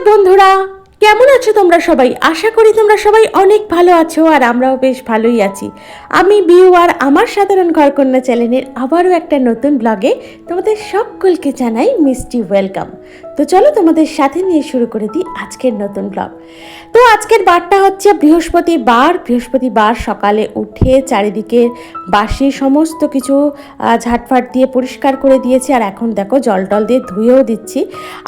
সুপ্রভাত বন্ধুরা। কেমন আছো তোমরা সবাই? আশা করি তোমরা সবাই অনেক ভালো আছো আর আমরাও বেশ ভালোই আছি। আমি বিউ আর আমার সাধারণ ঘরকন্যা চ্যানেলের আবারও একটা নতুন ব্লগে তোমাদের সকলকে জানাই মিষ্টি ওয়েলকাম। তো চলো তোমাদের সাথে নিয়ে শুরু করে দিই আজকের নতুন ব্লগ। তো আজকের বারটা হচ্ছে বৃহস্পতিবার। বৃহস্পতিবার সকালে উঠে চারিদিকে বাসি সমস্ত কিছু ঝাটফাট দিয়ে পরিষ্কার করে দিয়েছি আর এখন দেখো জল টল দিয়ে ধুয়েও দিচ্ছি।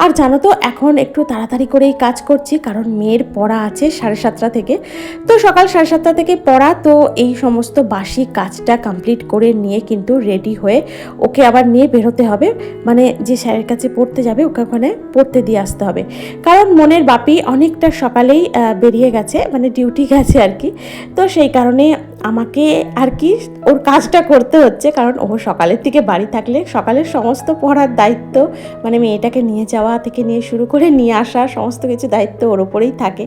আর জানো তো এখন একটু তাড়াতাড়ি করেই কাজ করছি কারণ মেয়ের পড়া আছে সাড়ে সাতটা থেকে। তো সকাল সাড়ে সাতটা থেকে পড়া, তো এই সমস্ত বাসি কাজটা কমপ্লিট করে নিয়ে কিন্তু রেডি হয়ে ওকে আবার নিয়ে বেরোতে হবে। মানে যে স্যারের কাছে পড়তে যাবে, ওকে ওখানে পড়তে দিয়ে আসতে হবে। কারণ মনের বাপি অনেকটা সকালেই বেরিয়ে গেছে মানে ডিউটি গেছে আর কি। তো সেই কারণে আমাকে আর কি ওর কাজটা করতে হচ্ছে, কারণ ও সকালের থেকে বাড়ি থাকলে সকালের সমস্ত পড়ার দায়িত্ব মানে মেয়েটাকে নিয়ে যাওয়া থেকে নিয়ে শুরু করে নিয়ে আসা, সমস্ত কিছু দায়িত্ব ওর ওপরেই থাকে।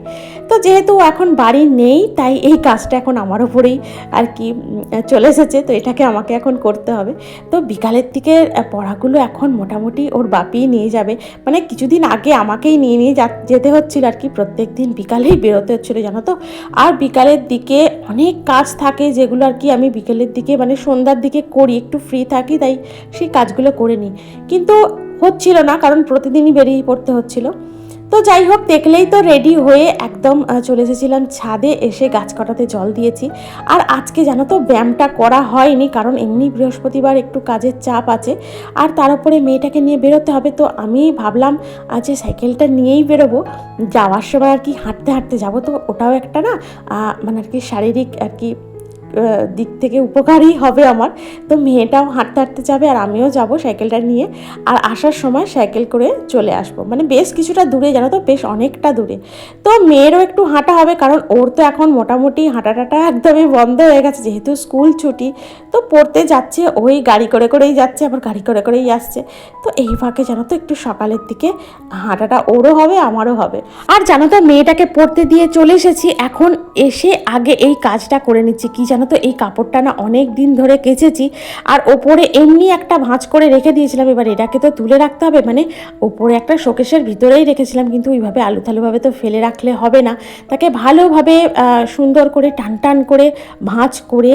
তো যেহেতু এখন বাড়ি নেই, তাই এই কাজটা এখন আমার ওপরেই আর কি চলে এসেছে, তো এটাকে আমাকে এখন করতে হবে। তো বিকালের দিকে পড়াগুলো এখন মোটামুটি ওর বাপিই নিয়ে যাবে। মানে কিছুদিন আগে আমাকেই নিয়ে নিয়ে যেতে হচ্ছিল আর কি প্রত্যেক দিন বিকালেই বেরোতে হচ্ছিল, জানো তো? আর বিকালের দিকে অনেক কাজ থাকে যেগুলো আর কি আমি বিকেলের দিকে মানে সন্ধ্যার দিকে করি, একটু ফ্রি থাকি তাই সেই কাজগুলো করে নিই। কিন্তু হচ্ছিল না কারণ প্রতিদিনই বেরিয়ে পড়তে হচ্ছিল। তো যাই হোক, দেখলেই তো রেডি হয়ে একদম চলে এসেছিলাম ছাদে, এসে গাছ কাটাতে জল দিয়েছি। আর আজকে জানো তো ব্যায়ামটা করা হয়নি কারণ এমনি বৃহস্পতিবার একটু কাজের চাপ আছে। আর তার উপরে মেয়েটাকে নিয়ে বেরোতে হবে, তো আমি ভাবলাম যে সাইকেলটা নিয়েই বেরোবো। যাওয়ার সময় আর কি হাঁটতে হাঁটতে যাব, তো ওটাও একটা না মানে আর কি শারীরিক আর কি দিক থেকে উপকারই হবে আমার। তো মেয়েটাও হাঁটতে হাঁটতে যাবে আর আমিও যাব সাইকেলটা নিয়ে। আর আসার সময় সাইকেল করে চলে আসব। মানে বেশ কিছুটা দূরে, জানো তো, বেশ অনেকটা দূরে। তো মেয়েরও একটু হাঁটা হবে, কারণ ওর তো এখন মোটামুটি হাঁটাটাটা একদমই বন্ধ হয়ে গেছে, যেহেতু স্কুল ছুটি। তো পড়তে যাচ্ছে, ওই গাড়ি করে করেই যাচ্ছে, আবার গাড়ি করে করেই আসছে। তো এই ফাঁকে জানো তো, একটু সকালের দিকে হাঁটাটা ওরও হবে, আমারও হবে। আর জানো তো, মেয়েটাকে পড়তে দিয়ে চলে এসেছি। এখন এসে আগে এই কাজটা করে নিচ্ছি। কি জানো তো এই কাপড়টা না অনেক দিন ধরে কেচেছি আর ওপরে এমনি একটা ভাঁজ করে রেখে দিয়েছিলাম। এবার এটাকে তো তুলে রাখতে হবে মানে ওপরে একটা শোকেশের ভিতরেই রেখেছিলাম, কিন্তু ওইভাবে আলু থালুভাবে তো ফেলে রাখলে হবে না। তাকে ভালোভাবে সুন্দর করে টান টান করে ভাঁজ করে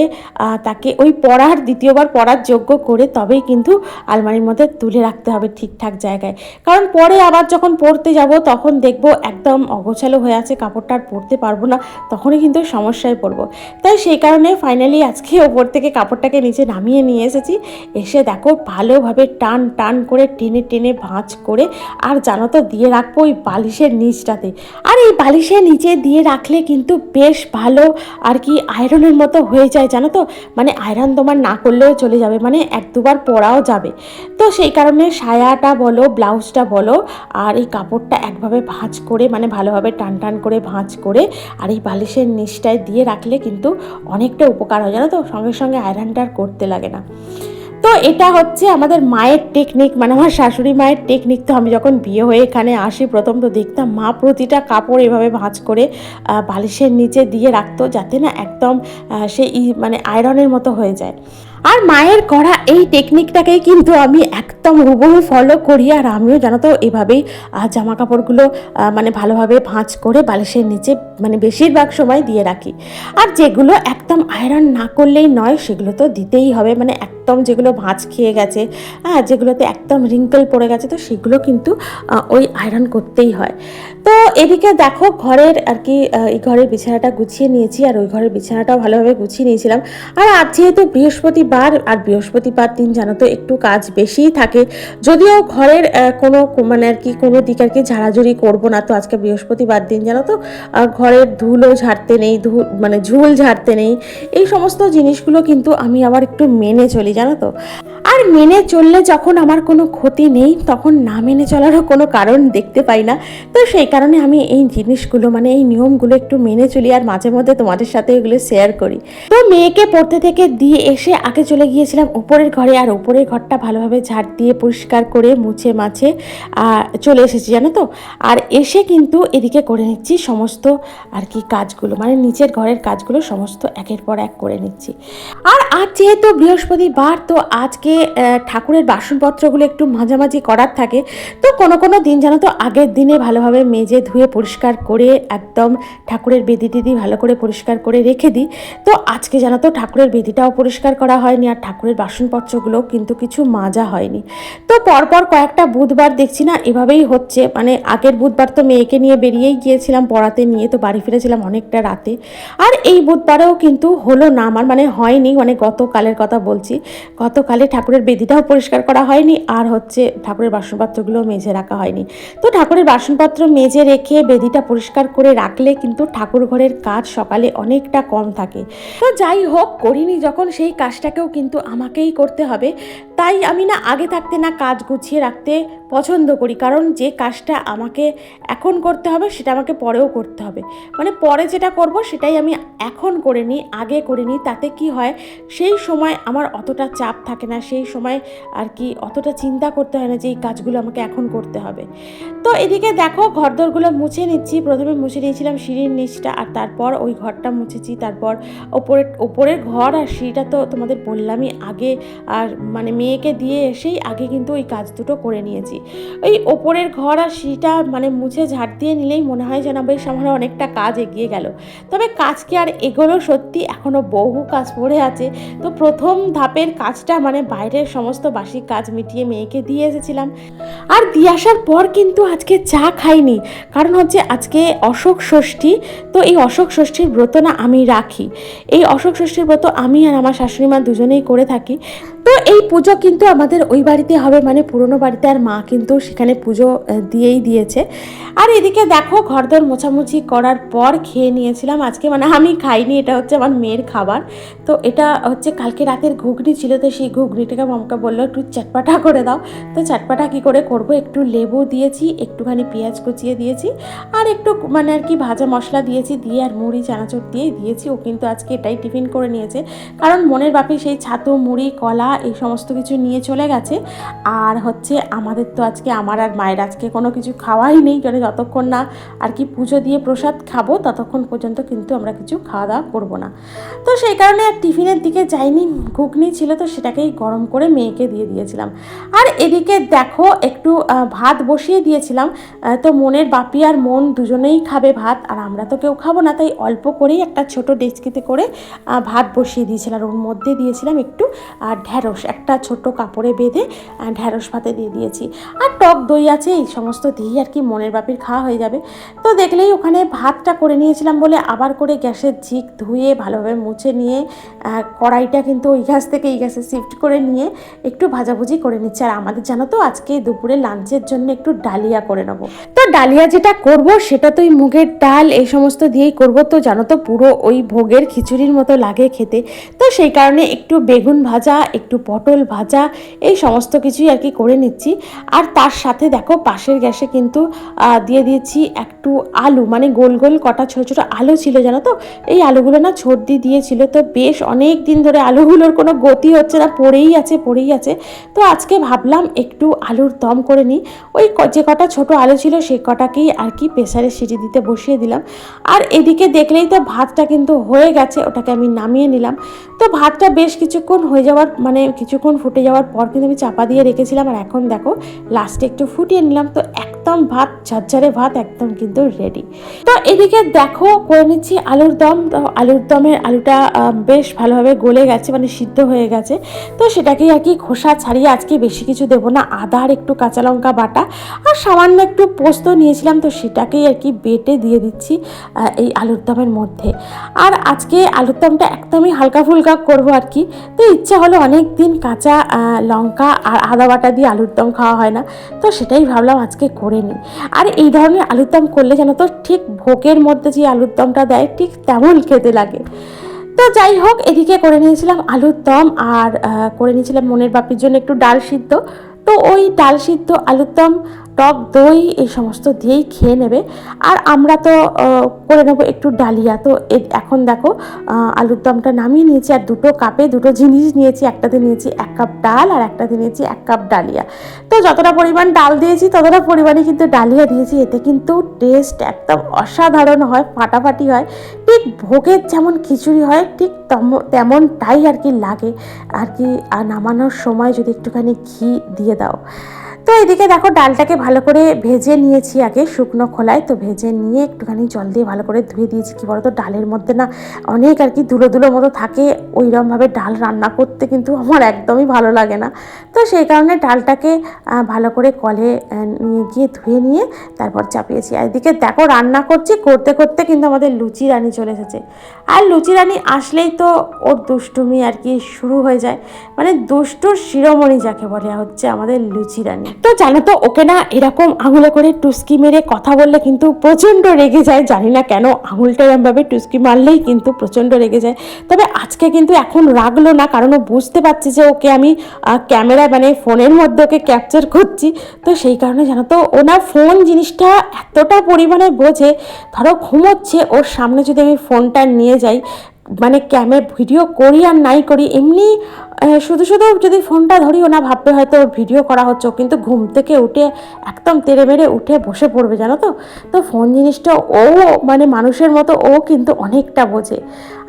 তাকে ওই পড়ার, দ্বিতীয়বার পড়ার যোগ্য করে তবেই কিন্তু আলমারির মধ্যে তুলে রাখতে হবে ঠিকঠাক জায়গায়। কারণ পরে আবার যখন পড়তে যাব, তখন দেখব একদম অগোছালো হয়ে আছে কাপড়টা আর পরতে পারব না, তখনই কিন্তু সমস্যায় পড়ব। তাই সেই কারণে ফাইনালি আজকে ওপর থেকে কাপড়টাকে নিচে নামিয়ে নিয়ে এসেছি। এসে দেখো ভালোভাবে টান টান করে, টেনে টেনে, ভাঁজ করে, আর জানো তো দিয়ে রাখব ওই বালিশের নিচটাতে। আর এই বালিশের নিচে দিয়ে রাখলে কিন্তু বেশ ভালো আর কি আয়রনের মতো হয়ে যায়, জানো তো? মানে আয়রন তোমার না করলেও চলে যাবে মানে এক দুবার পরাও যাবে। তো সেই কারণে সায়াটা বলো, ব্লাউজটা বলো, আর এই কাপড়টা একভাবে ভাঁজ করে মানে ভালোভাবে টান টান করে, ভাঁজ করে, আর এই বালিশের নিচটায় দিয়ে রাখলে কিন্তু অনেকটা উপকার হয় জানো তো? সঙ্গে সঙ্গে আয়রনটা আর করতে লাগে না। তো এটা হচ্ছে আমাদের মায়ের টেকনিক মানে আমার শাশুড়ি মায়ের টেকনিক তো আমি যখন বিয়ে হয়ে এখানে আসি, প্রথম তো দেখতাম মা প্রতিটা কাপড় এভাবে ভাঁজ করে বালিশের নিচে দিয়ে রাখতো, যাতে না একদম সেই মানে আয়রনের মতো হয়ে যায়। আর মায়ের করা এই টেকনিকটাকেই কিন্তু আমি একদম হুবহু ফলো করি। আর আমিও জানো তো, এভাবেই জামা কাপড়গুলো মানে ভালোভাবে ভাঁজ করে বালিশের নিচে মানে বেশিরভাগ সময় দিয়ে রাখি। আর যেগুলো একদম আয়রন না করলেই নয়, সেগুলো তো দিতেই হবে। মানে একদম যেগুলো ভাঁজ খেয়ে গেছে হ্যাঁ যেগুলোতে একদম রিঙ্কেল পড়ে গেছে, তো সেগুলো কিন্তু ওই আয়রন করতেই হয়। তো এদিকে দেখো, ঘরের আর কি এই ঘরের বিছানাটা গুছিয়ে নিয়েছি। আর ওই ঘরের বিছানাটাও ভালোভাবে গুছিয়ে নিয়েছিলাম। আর আজ যেহেতু বৃহস্পতিবার আর বৃহস্পতিবার দিন জানো তো একটু কাজ বেশিই থাকে। যদিও ঘরের কোনো মানে আর কি কোনো দিক আর কি ঝাড়াঝুড়ি করব না, তো আজকে বৃহস্পতিবার দিন জানো তো ঘরের ধুলো ঝাড়তে নেই মানে ঝুল ঝাড়তে নেই। এই সমস্ত জিনিসগুলো কিন্তু আমি আবার একটু মেনে চলি, জানো তো। আর মেনে চললে যখন আমার কোনো ক্ষতি নেই, তখন না মেনে চলারও কোনো কারণ দেখতে পাই না। তো সেই কারণে আমি এই জিনিসগুলো মানে এই নিয়মগুলো একটু মেনে চলি, আর মাঝে মধ্যে তোমাদের সাথে এগুলো শেয়ার করি। তো মেয়েকে পড়তে থেকে দিয়ে এসে আগে চলে গিয়েছিলাম। উপরের ঘরে, আর উপরের ঘরটা ভালোভাবে ঝাড় দিয়ে পরিষ্কার করে মুছে মাছে চলে এসেছি, জানো তো? আর এসে কিন্তু এদিকে করে নিচ্ছি সমস্ত আর কি কাজগুলো। মানে নিচের ঘরের কাজগুলো সমস্ত একের পর এক করে নিচ্ছি। আর আজ যেহেতু বৃহস্পতিবার, তো আজকে ঠাকুরের বাসনপত্রগুলো একটু মাঝামাঝি করার থাকে, তো কোনো কোনো দিন জানো তো, আগের দিনে ভালোভাবে মেজে ধুয়ে পরিষ্কার করে একদম ঠাকুরের বেদি টেদি ভালো করে পরিষ্কার করে রেখে দিই। তো আজকে জানো তো, ঠাকুরের বেদিটাও পরিষ্কার করা হয়নি আর ঠাকুরের বাসনপত্রগুলোও কিন্তু কিছু মাজা হয়নি। তো পরপর কয়েকটা বুধবার দেখছি না, এভাবেই হচ্ছে। মানে আগের বুধবার তো মেয়েকে নিয়ে বেরিয়েই গিয়েছিলাম, পড়াতে নিয়ে তো বাড়ি ফিরেছিলাম অনেকটা রাতে। আর এই বুধবারেও কিন্তু হলো না, আমার মানে হয়নি মানে গতকালের কথা বলছি। গতকালে ঠাকুরের বেদিটাও পরিষ্কার করা হয়নি আর হচ্ছে ঠাকুরের বাসনপত্রগুলো মেঝে রাখা হয়নি। তো ঠাকুরের বাসনপত্র মেজে রেখে বেদিটা পরিষ্কার করে রাখলে কিন্তু ঠাকুর ঘরের কাজ সকালে অনেকটা কম থাকে। তো যাই হোক, করিনি যখন সেই কাজটাকেও কিন্তু আমাকেই করতে হবে। তাই আমি না আগে থাকতে না কাজ গুছিয়ে রাখতে পছন্দ করি। কারণ যে কাজটা আমাকে এখন করতে হবে, সেটা আমাকে পরেও করতে হবে। মানে পরে যেটা করব, সেটাই আমি এখন করে নিই, আগে করে নিই। তাতে কি হয়, সেই সময় আমার অতটা চাপ থাকে না, সেই সময় আর কি অতটা চিন্তা করতে হয় না যে এই কাজগুলো আমাকে এখন করতে হবে। তো এদিকে দেখো, ঘরদোরগুলো মুছে নিচ্ছি। প্রথমে মুছে নিয়েছিলাম সিঁড়ির নিচটা আর তারপর ওই ঘরটা মুছেছি। তারপর ওপরের ওপরের ঘর আর সিঁড়িটা তো তোমাদের বললামই আগে। আর মানে মেয়েকে দিয়ে এসেই আগে কিন্তু ওই কাজ দুটো করে নিয়েছি। ওই ওপরের ঘর আর সিঁড়িটা মানে মুছে ঝাড় দিয়ে নিলেই মনে হয় যেন বেশ আমার অনেকটা কাজ এগিয়ে গেল। তবে কাজকে আর এগোলো সত্যি এখনও বহু কাজ পড়ে আছে। তো প্রথম ধাপের কাজটা মানে বাইরের সমস্ত বাসি কাজ মিটিয়ে মেয়েকে দিয়ে এসেছিলাম। আর দিয়ে আসার পর কিন্তু আজকে চা খাইনি। কারণ হচ্ছে আজকে অশোক ষষ্ঠী, তো এই অশোক ষষ্ঠীর ব্রত না আমি রাখি। এই অশোক ষষ্ঠীর ব্রত আমি আর আমার শাশুড়ি মা দুজনেই করে থাকি। তো এই পুজো কিন্তু আমাদের ওই বাড়িতে হবে মানে পুরনো বাড়িতে আর মা কিন্তু সেখানে পুজো দিয়েই দিয়েছে। আর এদিকে দেখো, ঘরদোর মোছামুছি করার পর খেয়ে নিয়েছিলাম। আজকে মানে আমি খাইনি, এটা হচ্ছে আমার মেয়ের খাবার। তো এটা হচ্ছে কালকে রাতের ঘুগনি ছিল, তো সেই ঘুগনিটাকে মামকে বলল, একটু চটপাটা করে দাও। তো চটপাটা কী করে করব? একটু লেবু দিয়েছি, একটুখানি পেঁয়াজ কুচিয়ে দিয়েছি, আর একটু মানে আর কি ভাজা মশলা দিয়েছি, দিয়ে আর মুড়ি, চানাচুর দিয়ে দিয়েছি। ও কিন্তু আজকে এটাই টিফিন করে নিয়েছে। কারণ মনের বাপি সেই ছাতু, মুড়ি, কলা, এই সমস্ত কিছু নিয়ে চলে গেছে। আর হচ্ছে আমাদের তো আজকে আমার আর মায়ের আজকে কোনো কিছু খাওয়াই নেই, কেন যতক্ষণ না আর কি পুজো দিয়ে প্রসাদ খাব, ততক্ষণ পর্যন্ত কিন্তু আমরা কিছু খাওয়া দাওয়া করব না। তো সেই কারণে আর টিফিনের দিকে যাইনি, ঘুগনি ছিল তো সেটাকেই গরম করে মেয়েকে দিয়ে দিয়েছিলাম। আর এদিকে দেখো একটু ভাত বসিয়ে দিয়েছিলাম তো মনের বাপি আর মন দুজনেই খাবে ভাত, আর আমরা তো কেউ খাব না, তাই অল্প করেই একটা ছোট ডেচকিতে করে ভাত বসিয়ে দিয়েছিলাম আর ওর মধ্যে দিয়েছিলাম একটু ঢ্যাঁড়স একটা ছোট কাপড়ে বেঁধে ঢ্যাঁড়স ভাতে দিয়ে দিয়েছি। আর টক দই আছে, এই সমস্ত দিয়েই আর কি মনের বাপির খাওয়া হয়ে যাবে। তো দেখলেই ওখানে ভাতটা করে নিয়েছিলাম বলে আবার করে গ্যাসের ঝিক ধুয়ে ভালোভাবে মুছে নিয়ে কড়াইটা কিন্তু ওই গ্যাস থেকে এই গ্যাসে শিফট করে নিয়ে একটু ভাজাভুজি করে নিচ্ছে। আর আমাদের জানো তো, আজকে দুপুরে লাঞ্চের জন্য একটু ডালিয়া করে নেব। তো ডালিয়া যেটা করব সেটা তো ওই মুগের ডাল, এই সমস্ত দিয়েই করব। তো জানো তো, পুরো ওই ভোগের খিচুড়ির মতো লাগে খেতে। তো সেই কারণে একটু বেগুন ভাজা, একটু পটল ভাজা, এই সমস্ত কিছুই আর কি করে নিচ্ছি। আর তার সাথে দেখো, পাশের গ্যাসে কিন্তু দিয়ে দিয়েছি একটু আলু মানে গোল গোল কটা ছোটো ছোটো আলু ছিল, জানো তো? এই আলুগুলো না ছর্দি দিয়েছিল, তো বেশ অনেক দিন ধরে আলুগুলোর কোনো গতি হচ্ছে না, পড়েই আছে পড়েই আছে। তো আজকে ভাবলাম একটু আলুর দম করে নিই। ওই যে কটা ছোট আলু ছিল সেই কটাকেই আর কি প্রেসারে সিটি দিতে বসিয়ে দিলাম। আর এদিকে দেখলেই তো ভাতটা কিন্তু হয়ে গেছে, ওটাকে আমি নামিয়ে নিলাম। তো ভাতটা বেশ কিছুক্ষণ হয়ে যাওয়ার মানে কিছুক্ষণ ফুটে যাওয়ার পর কিন্তু আমি চাপা দিয়ে রেখেছিলাম, আর এখন দেখো লাস্টে একটু ফুটিয়ে নিলাম তো একদম ভাত, ঝরঝরে ভাত একদম কিন্তু রেডি তো এদিকে দেখো, করে নিচ্ছি আলুর দম। তো আলুর দমের আলুটা বেশ ভালোভাবে গলে গেছে মানে সিদ্ধ হয়ে গেছে। তো সেটাকেই আর কি খোসা ছাড়িয়ে আজকে বেশি কিছু দেবো না, আদা আর একটু কাঁচা লঙ্কা বাটা আর সামান্য একটু পোস্ত নিয়েছিলাম, তো সেটাকেই আর কি বেটে দিয়ে দিচ্ছি এই আলুর দমের মধ্যে। আর আজকে আলুর দমটা একদমই হালকা ফুলকা করব আর কি। তো ইচ্ছা হলো অনেক দিন কাঁচা লঙ্কা আর আদা বাটা দিয়ে আলুর দম খাওয়া হয় না। তো সেটাই ভাবলাম আজকে নিই আর এই ধরনের আলুর দম করলে যেন তো, ঠিক ভোগের মধ্যে যে আলুর দমটা দেয়, ঠিক তেমন খেতে লাগে। তো যাই হোক, এদিকে করে নিয়েছিলাম আলুর দম আর করে নিয়েছিলাম মনের বাপির জন্য একটু ডাল সিদ্ধ। তো ওই ডাল সিদ্ধ আলুর দম টক দই এই সমস্ত দিয়েই খেয়ে নেবে। আর আমরা তো করে নেব একটু ডালিয়া। তো এখন দেখো আলুর দমটা নামিয়ে নিয়েছি আর দুটো কাপে দুটো জিনিস নিয়েছি। একটাতে নিয়েছি এক কাপ ডাল আর একটাতে নিয়েছি এক কাপ ডালিয়া। তো যতটা পরিমাণ ডাল দিয়েছি, ততটা পরিমাণে কিন্তু ডালিয়া দিয়েছি। এতে কিন্তু টেস্ট একদম অসাধারণ হয়, ফাটাফাটি হয়। ঠিক ভোগের যেমন খিচুড়ি হয়, ঠিক তম- তেমনটাই আর কি লাগে। আর কি, আর নামানোর সময় যদি একটুখানি ঘি দিয়ে দাও। তো এদিকে দেখো ডালটাকে ভালো করে ভেজে নিয়েছি আগে শুকনো খোলায়। তো ভেজে নিয়ে একটুখানি জল দিয়ে ভালো করে ধুয়ে দিয়েছি। কি বলতো, ডালের মধ্যে না অনেক আর কি ধুলো ধুলো মতো থাকে। ওইরকমভাবে ডাল রান্না করতে কিন্তু আমার একদমই ভালো লাগে না। তো সেই কারণে ডালটাকে ভালো করে কলে নিয়ে গিয়ে ধুয়ে নিয়ে তারপর চাপিয়েছি। আর এদিকে দেখো রান্না করছি, করতে করতে কিন্তু আমাদের লুচি রানী চলে এসেছে। আর লুচি রানী আসলেই তো ওর দুষ্টুমি আর কি শুরু হয়ে যায়। মানে দুষ্টুর শিরোমণি যাকে বলে, হচ্ছে আমাদের লুচি রানী। তো জানো তো, ওকে না এরকম আঙুলে করে টুসকি মেরে কথা বললে কিন্তু প্রচণ্ড রেগে যায়। জানি না কেন আঙুলটা এরমভাবে টুস্কি মারলেই কিন্তু প্রচণ্ড রেগে যায়। তবে আজকে কিন্তু এখন রাগলো না, কারণ ও বুঝতে পারছে যে ওকে আমি ক্যামেরায় মানে ফোনের মধ্যে ওকে ক্যাপচার করছি। তো সেই কারণে জানো তো ওনার ফোন জিনিসটা এতটা পরিমাণে বোঝে, ধরো ঘুমোচ্ছে, ওর সামনে যদি আমি ফোনটা নিয়ে যাই মানে ক্যামে ভিডিও করি আর নাই করি, এমনি শুধু শুধু যদি ফোনটা ধরি ওনা ভাববে হয়তো ভিডিও করা হচ্ছে। কিন্তু ঘুম থেকে উঠে একদম তেড়ে মেরে উঠে বসে পড়বে, জানো তো? তো ফোন জিনিসটা ও মানে মানুষের মতো ও কিন্তু অনেকটা বোঝে।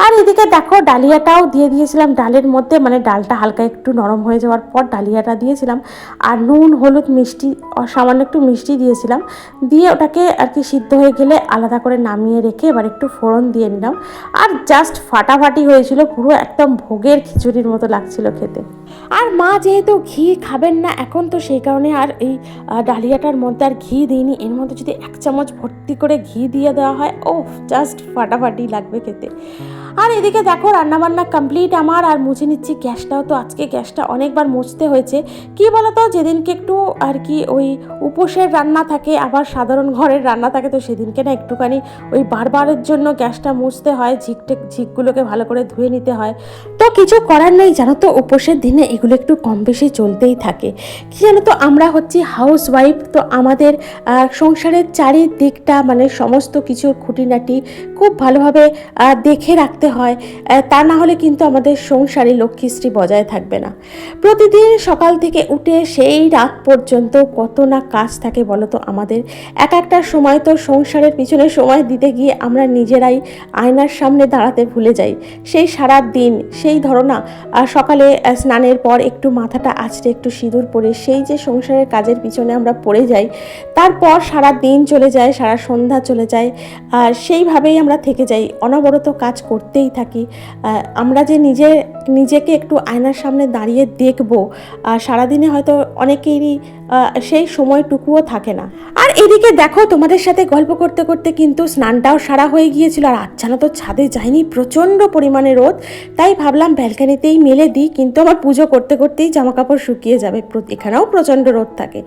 আর এদিকে দেখো, ডালিয়াটাও দিয়ে দিয়েছিলাম ডালের মধ্যে মানে ডালটা হালকা একটু নরম হয়ে যাওয়ার পর ডালিয়াটা দিয়েছিলাম। আর নুন, হলুদ, মিষ্টি সামান্য একটু মিষ্টি দিয়েছিলাম। দিয়ে ওটাকে আর কি সিদ্ধ হয়ে গেলে আলাদা করে নামিয়ে রেখে এবার একটু ফোড়ন দিয়ে নিলাম। আর জাস্ট ফাটাফাটি হয়েছিল, পুরো একদম ভোগের খিচুড়ির মতো লাগছিল খেতে। আর মা যেহেতু ঘি খাবেন না, এখন তো সেই কারণে আর এই ডালিয়াটার মধ্যে আর ঘি দিইনি। এর মধ্যে যদি এক চামচ ভর্তি করে ঘি দিয়ে দেওয়া হয় ও জাস্ট ফাটাফাটি লাগবে খেতে। আর এদিকে দেখো, রান্নাবান্না কমপ্লিট আমার, আর মুছে নিচ্ছি গ্যাসটাও। তো আজকে গ্যাসটা অনেকবার মুছতে হয়েছে। কি বলতো, যেদিনকে একটু আর কি ওই উপোসের রান্না থাকে, আবার সাধারণ ঘরের রান্না থাকে, তো সেদিনকে না একটুখানি ওই বারবারের জন্য গ্যাসটা মুছতে হয়, ঝিকটে ঝিকগুলোকে ভালো করে ধুয়ে নিতে হয়। তো কিছু করার নেই, জানো তো? উপোসের দিনে এগুলো একটু কম বেশি চলতেই থাকে। কি জানো তো, আমরা হচ্ছি হাউস ওয়াইফ তো আমাদের সংসারের চারিদিকটা মানে সমস্ত কিছুর খুঁটিনাটি খুব ভালোভাবে দেখে রাখতে হয়। তা না হলে কিন্তু আমাদের সংসারে লক্ষ্মীশ্রী বজায় থাকবে না। প্রতিদিন সকাল থেকে উঠে সেই রাত পর্যন্ত কত না কাজ থাকে বলো তো আমাদের। এক একটা সময় তো সংসারের পিছনে সময় দিতে গিয়ে আমরা নিজেরাই আয়নার সামনে দাঁড়াতে ভুলে যাই। সেই সারা দিন, সেই ধরো না সকালে স্নানের পর একটু মাথাটা আছড়ে একটু সিঁদুর পরে সেই যে সংসারের কাজের পিছনে আমরা পড়ে যাই, তারপর সারা দিন চলে যায়, সারা সন্ধ্যা চলে যায়। আর সেইভাবেই আমরা থেকে যাই। অনবরত কাজ করতেই থাকি। আমরা যে নিজে নিজেকে একটু আয়নার সামনে দাঁড়িয়ে দেখব। আর সারাদিনে হয়তো অনেকেরই সেই সময়টুকুও থাকে না। আর এদিকে দেখো, তোমাদের সাথে গল্প করতে করতে কিন্তু স্নানটাও সারা হয়ে গিয়েছিল। আর আজ জানো তো ছাদে যায়নি প্রচণ্ড পরিমাণে রোদ। তাই ভাবলাম ব্যালকানিতেই মেলে দিই, কিন্তু আমার পুজো করতে করতেই জামা কাপড় শুকিয়ে যাবে। এখানেও প্রচণ্ড রোদ থাকে।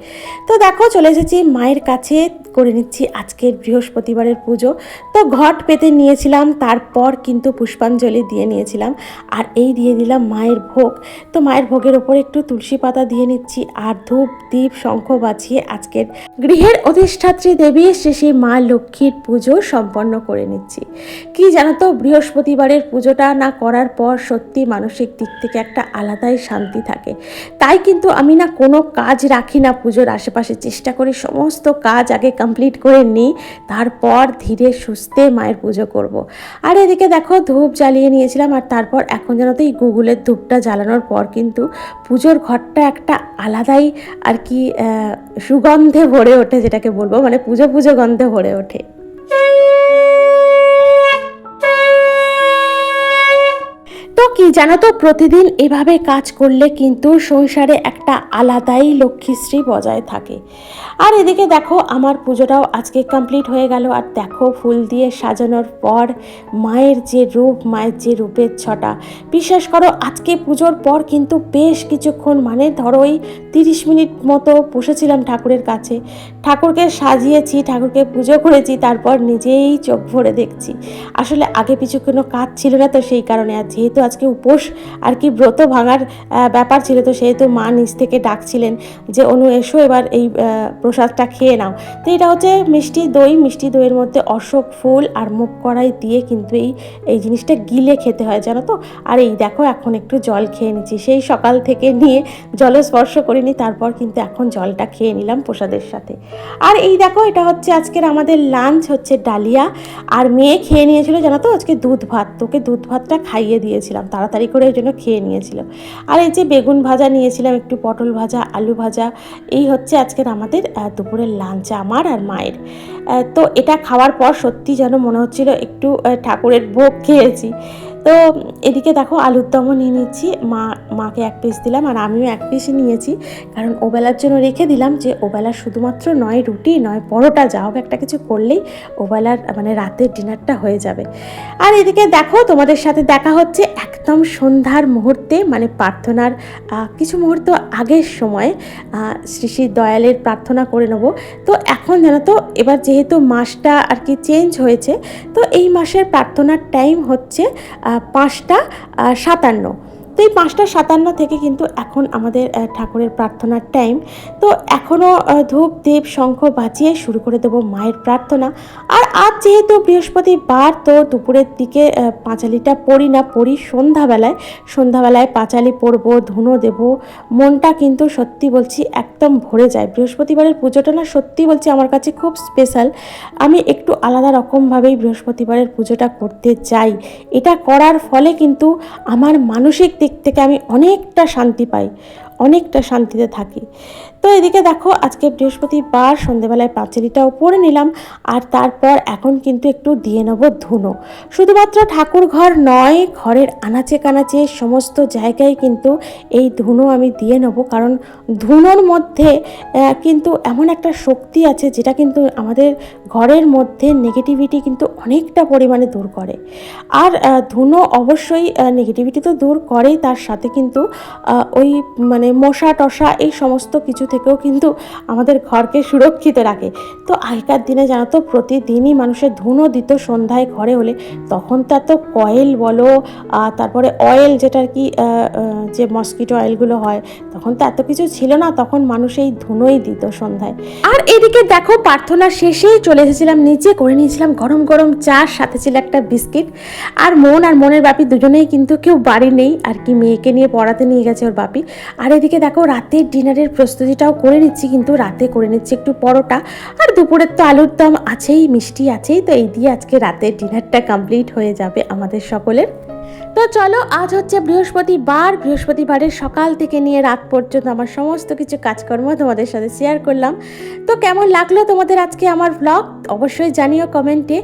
তো দেখো, চলে এসেছি মায়ের কাছে। করে নিচ্ছি আজকের বৃহস্পতিবারের পুজো। তো ঘট পেতে নিয়েছিলাম, তারপর কিন্তু পুষ্পাঞ্জলি দিয়ে নিয়েছিলাম। আর এই দিয়ে দিলাম মায়ের ভোগ। তো মায়ের ভোগের ওপর একটু তুলসী পাতা দিয়ে নিচ্ছি আর ধূপ দ্বীপ শঙ্খ বাঁচিয়ে আজকের গৃহের অধিষ্ঠাত্রী দেবী সেই মা লক্ষ্মীর পুজো সম্পন্ন করে নিচ্ছি। কি জানো তো, বৃহস্পতিবারের পুজোটা না করার পর সত্যি মানসিক দিক থেকে একটা আলাদাই শান্তি থাকে। তাই কিন্তু আমি না কোনো কাজ রাখি না, পুজোর আশেপাশে চেষ্টা করি সমস্ত কাজ আগে কমপ্লিট করে নিই, তারপর ধীরে সুস্থে মায়ের পুজো করব। আর এদিকে দেখো, ধূপ জ্বালিয়ে নিয়েছিলাম আর তারপর এখন যেন তো এই গুগলের ধূপটা জ্বালানোর পর কিন্তু পুজোর ঘরটা একটা আলাদাই আর কি সুগন্ধে ভরে ওঠে যেটাকে বলব। মানে পুজো পুজো গন্ধে ভরে ওঠে। জানো তো প্রতিদিন এভাবে কাজ করলে কিন্তু সংসারে একটা আলাদাই লক্ষ্মীশ্রী বজায় থাকে। আর এদিকে দেখো, আমার পুজোটাও আজকে কমপ্লিট হয়ে গেল। আর দেখো, ফুল দিয়ে সাজানোর পর মায়ের যে রূপ, মায়ের যে রূপের ছটা। বিশ্বাস করো, আজকে পুজোর পর কিন্তু বেশ কিছুক্ষণ মানে ধরো ওই তিরিশ মিনিট মতো বসেছিলাম ঠাকুরের কাছে। ঠাকুরকে সাজিয়েছি, ঠাকুরকে পুজো করেছি, তারপর নিজেই চোখ ভরে দেখছি। আসলে আগে পিছু কোনো কাজ ছিল না তো সেই কারণে। আর যেহেতু আজকে উপোস আর কি ব্রত ভাঙার ব্যাপার ছিল। তো সেহেতু মা নিচ থেকে ডাকছিলেন যে, অনু, এসো এবার এই প্রসাদটা খেয়ে নাও। তো এটা হচ্ছে মিষ্টি দই। মিষ্টি দইয়ের মধ্যে অশোক ফুল আর মুখ কড়াই দিয়ে কিন্তু এই এই জিনিসটা গিলে খেতে হয়, জানো তো? আর এই দেখো, এখন একটু জল খেয়ে নিচ্ছি। সেই সকাল থেকে নিয়ে জলে স্পর্শ করিনি, তারপর কিন্তু এখন জলটা খেয়ে নিলাম প্রসাদের সাথে। আর এই দেখো, এটা হচ্ছে আজকের আমাদের লাঞ্চ হচ্ছে ডালিয়া। আর মেয়ে খেয়ে নিয়েছিল, জানো তো? আজকে দুধ ভাত। তোকে দুধ ভাতটা খাইয়ে দিয়েছিলাম। তাড়াতাড়ি করে ওই জন্য খেয়ে নিয়েছিল আর এই যে বেগুন ভাজা নিয়েছিলাম, একটু পটল ভাজা, আলু ভাজা, এই হচ্ছে আজকের আমাদের দুপুরের লাঞ্চ আমার আর মায়ের। তো এটা খাওয়ার পর সত্যি যেন মনে হচ্ছিল একটু ঠাকুরের ভোগ খেয়েছি। তো এদিকে দেখো আলুর দমও নিয়ে নিচ্ছি। মা, মাকে এক পিস দিলাম আর আমিও এক পিসই নিয়েছি। কারণ ওবেলার জন্য রেখে দিলাম যে ওবেলা শুধুমাত্র নয় রুটি, নয় পরোটা, যা হোক একটা কিছু করলেই ওবেলার মানে রাতের ডিনারটা হয়ে যাবে। আর এদিকে দেখো তোমাদের সাথে দেখা হচ্ছে একদম সন্ধ্যার মুহূর্তে মানে প্রার্থনার কিছু মুহূর্ত আগের সময় শ্রী শ্রী দয়ালের প্রার্থনা করে নেব। তো এখন জানো তো, এবার যেহেতু মাসটা আর কি চেঞ্জ হয়েছে, তো এই মাসের প্রার্থনার টাইম হচ্ছে পাঁচটা সাতান্ন। তো এই পাঁচটা সাতান্ন থেকে কিন্তু এখন আমাদের ঠাকুরের প্রার্থনার টাইম তো এখনও ধূপ, দীপ, শঙ্খ বাজিয়ে শুরু করে দেবো মায়ের প্রার্থনা। আর আজ যেহেতু বৃহস্পতিবার, তো দুপুরের দিকে পাঁচালিটা পড়ি না, পড়ি সন্ধ্যাবেলায়। সন্ধ্যাবেলায় পাঁচালি পড়ব, ধুনো দেব। মনটা কিন্তু সত্যি বলছি একদম ভরে যায়। বৃহস্পতিবারের পুজোটা না সত্যি বলছি আমার কাছে খুব স্পেশাল আমি একটু আলাদা রকমভাবেই বৃহস্পতিবারের পুজোটা করতে চাই। এটা করার ফলে কিন্তু আমার মানসিক দিক থেকে আমি অনেকটা শান্তি পাই অনেকটা শান্তিতে থাকি। তো এদিকে দেখো, আজকে বৃহস্পতিবার সন্ধেবেলায় পাঁচেরিটাও পরে নিলাম, আর তারপর এখন কিন্তু একটু দিয়ে নেব ধুনো। শুধুমাত্র ঠাকুর ঘর নয়, ঘরের আনাচে কানাচে সমস্ত জায়গায় কিন্তু এই ধুনো আমি দিয়ে নেব, কারণ ধুনোর মধ্যে কিন্তু এমন একটা শক্তি আছে যেটা কিন্তু আমাদের ঘরের মধ্যে নেগেটিভিটি কিন্তু অনেকটা পরিমাণে দূর করে। আর ধুনো অবশ্যই নেগেটিভিটি তো দূর করেই, তার সাথে কিন্তু ওই মানে মশা টশা এই সমস্ত কিছু থেকেও কিন্তু আমাদের ঘরকে সুরক্ষিত রাখে। তো আগেকার দিনে জানো তো, প্রতিদিনই মানুষের ধুনো দিত সন্ধ্যায় ঘরে হলে তখন তো কয়েল বলো তারপরে অয়েল যেটা কি যে মসকিটো অয়েলগুলো হয়, তখন তো এত কিছু ছিল না, তখন মানুষ এই ধুনোই দিত সন্ধ্যায়। আর এদিকে দেখো প্রার্থনা শেষেই চলে এসেছিলাম নিচে, করে নিয়েছিলাম গরম গরম চা, সাথে ছিল একটা বিস্কিট। আর মন আর মনের বাপি দুজনেই কিন্তু কেউ বাড়ি নেই, আর কি মেয়েকে নিয়ে পড়াতে নিয়ে গেছে ওর বাপি। আর এদিকে দেখো, রাতের ডিনারের প্রস্তুতিটাও করে নিচ্ছি, কিন্তু রাতে করে নিচ্ছি একটু পরোটা। আর দুপুরের তো আলুর দম আছেই, মিষ্টি আছেই, তো এই দিয়ে আজকে রাতের ডিনারটা কমপ্লিট হয়ে যাবে আমাদের সকলের। তো চলো, আজ হচ্ছে বৃহস্পতিবার। বৃহস্পতিবারের সকাল থেকে নিয়ে রাত পর্যন্ত আমার সমস্ত কিছু কাজকর্ম তোমাদের সাথে শেয়ার করলাম। তো কেমন লাগল তোমাদের আজকে আমার ব্লগ অবশ্যই জানিও কমেন্টে।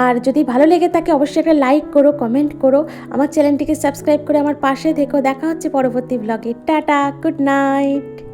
আর যদি ভালো লেগে থাকে, অবশ্যই একটা লাইক করো কমেন্ট করো। আমার চ্যানেলটিকে সাবস্ক্রাইব করে আমার পাশে দেখো দেখা হচ্ছে পরবর্তী ব্লগে টাটা গুড নাইট